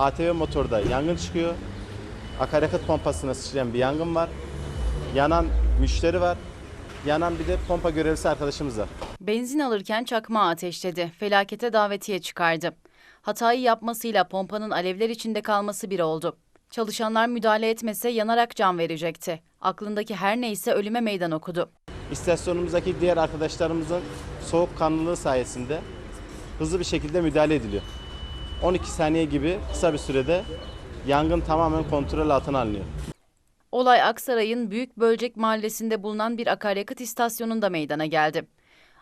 ATV motorda yangın çıkıyor. Akaryakıt pompasına sıçrayan bir yangın var. Yanan müşteri var. Yanan bir de pompa görevlisi arkadaşımız var. Benzin alırken çakmağı ateşledi. Felakete davetiye çıkardı. Hatayı yapmasıyla pompanın alevler içinde kalması bir oldu. Çalışanlar müdahale etmese yanarak can verecekti. Aklındaki her neyse ölüme meydan okudu. İstasyonumuzdaki diğer arkadaşlarımızın soğukkanlılığı sayesinde hızlı bir şekilde müdahale ediliyor. 12 saniye gibi kısa bir sürede yangın tamamen kontrol altına alınıyor. Olay Aksaray'ın Büyük Bölcek mahallesinde bulunan bir akaryakıt istasyonunda meydana geldi.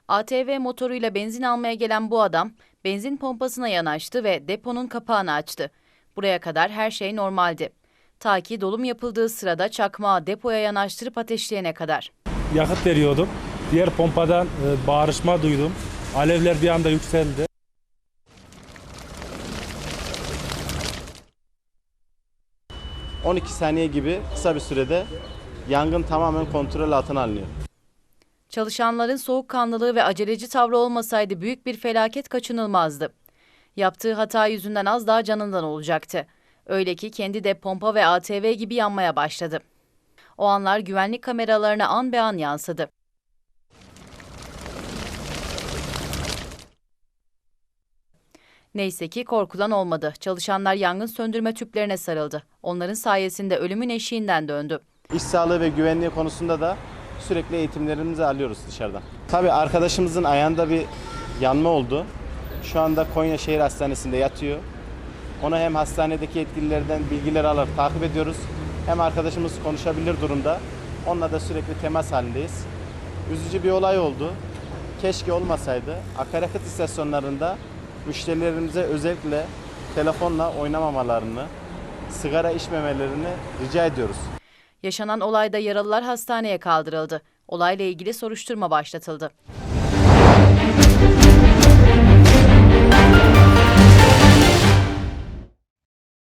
ATV motoruyla benzin almaya gelen bu adam benzin pompasına yanaştı ve deponun kapağını açtı. Buraya kadar her şey normaldi. Ta ki dolum yapıldığı sırada çakmağı depoya yanaştırıp ateşleyene kadar. yakıt veriyordum. Diğer pompadan e, bağırışma duydum. Alevler bir anda yükseldi. 12 saniye gibi kısa bir sürede yangın tamamen kontrol altına alınıyor. Çalışanların soğukkanlılığı ve aceleci tavrı olmasaydı büyük bir felaket kaçınılmazdı. Yaptığı hata yüzünden az daha canından olacaktı. Öyle ki kendi de pompa ve ATV gibi yanmaya başladı. O anlar güvenlik kameralarına an be an yansıdı. Neyse ki korkudan olmadı. Çalışanlar yangın söndürme tüplerine sarıldı. Onların sayesinde ölümün eşiğinden döndü. İş sağlığı ve güvenliği konusunda da sürekli eğitimlerimizi alıyoruz dışarıdan. Tabii arkadaşımızın ayağında bir yanma oldu. Şu anda Konya Şehir Hastanesi'nde yatıyor. Ona hem hastanedeki yetkililerden bilgiler alarak takip ediyoruz. Hem arkadaşımız konuşabilir durumda. Onunla da sürekli temas halindeyiz. Üzücü bir olay oldu. Keşke olmasaydı. Akaryakıt istasyonlarında müşterilerimize özellikle telefonla oynamamalarını, sigara içmemelerini rica ediyoruz. Yaşanan olayda yaralılar hastaneye kaldırıldı. Olayla ilgili soruşturma başlatıldı.